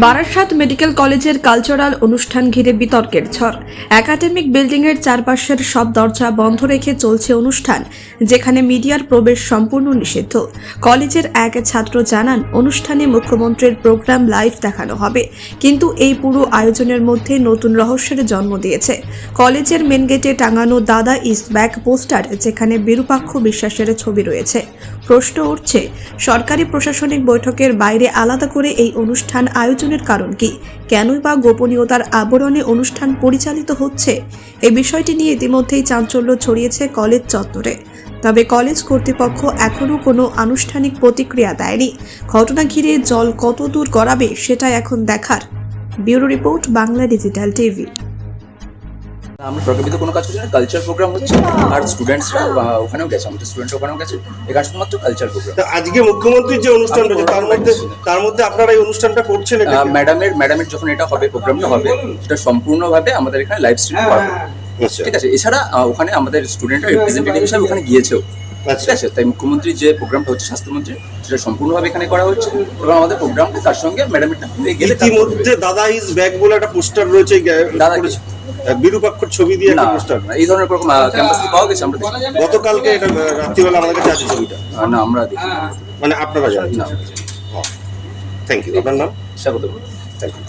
Barasat medical কলেজের cultural অনুষ্ঠান ঘিরে বিতর্কের ঝড়। একাডেমিক বিল্ডিংয়ের চারপাশের সব দরজা বন্ধ রেখে চলছে অনুষ্ঠান, যেখানে মিডিয়ার প্রবেশ সম্পূর্ণ নিষিদ্ধ। কলেজের এক ছাত্র জানান, অনুষ্ঠানে মুখ্যমন্ত্রীর প্রোগ্রাম লাইভ দেখানো হবে, কিন্তু এই পুরো আয়োজনের মধ্যে নতুন রহস্যের জন্ম দিয়েছে। কলেজের মেন গেটে টাঙানো দাদা ইজ ব্যাক পোস্টার, যেখানে বিরূপাক্ষ বিশ্বাসের ছবি রয়েছে। প্রশ্ন উঠছে, সরকারি প্রশাসনিক বৈঠকের বাইরে আলাদা করে এই অনুষ্ঠান আয়োজনের কারণ কি? কেনই বা গোপনীয়তার আবরণে অনুষ্ঠান পরিচালিত হচ্ছে? এই বিষয়টি নিয়ে ইতিমধ্যেই চাঞ্চল্য ছড়িয়েছে কলেজ চত্বরে। তবে কলেজ কর্তৃপক্ষ এখনও কোনো আনুষ্ঠানিক প্রতিক্রিয়া দেয়নি। ঘটনা ঘিরে জল কত দূর গড়াবে সেটা এখন দেখার। Bureau report Bangla digital TV. আমরা সরকারিতে কোনো কাজ করছি না। কালচার প্রোগ্রাম হচ্ছে আর স্টুডেন্টসরা ওখানেও গেছে আমাদের স্টুডেন্টরা ওখানেও গেছে। এখানে শুধুমাত্র কালচার প্রোগ্রাম তা আজকে মুখ্যমন্ত্রীর যে অনুষ্ঠান হচ্ছে তার মধ্যে তার মধ্যে আপনারা এই অনুষ্ঠানটা করছেন ম্যাডামের ম্যাডামের যখন এটা হবে প্রোগ্রামটা হবে সেটা সম্পূর্ণভাবে আমাদের এখানে লাইভ স্ট্রিম করা হবে। আচ্ছা। ঠিক আছে এছাড়া ওখানে আমাদের স্টুডেন্টরা রিপ্রেজেন্টেটিভ হিসাবে ওখানে গিয়েছেও। ঠিক আচ্ছা আছে তাই মুখ্যমন্ত্রীর যে প্রোগ্রামটা হচ্ছে স্বাস্থ্যমন্ত্রী সেটা সম্পূর্ণভাবে এখানে করা হচ্ছে। এবং আমাদের প্রোগ্রামটা তার সঙ্গে ম্যাডামেরটা হয়ে গেলে ইতিমধ্যে দাদা ইজ ব্যাক বলে একটা পোস্টার রয়েছে দাদা? বিরূপাক্ষর ছবি দিয়ে একটা পোস্টার এই ধরনের প্রোগ্রাম ক্যাম্পাস পাওয়া গেছে আমরা গতকালকে এটা রাত্রিবেলা আমাদের কাছে আছে ছবিটা। না আমরা দেখি মানে আপনারা জানেন। না থ্যাংক ইউ আপনার নাম? স্বাগত থ্যাংক ইউ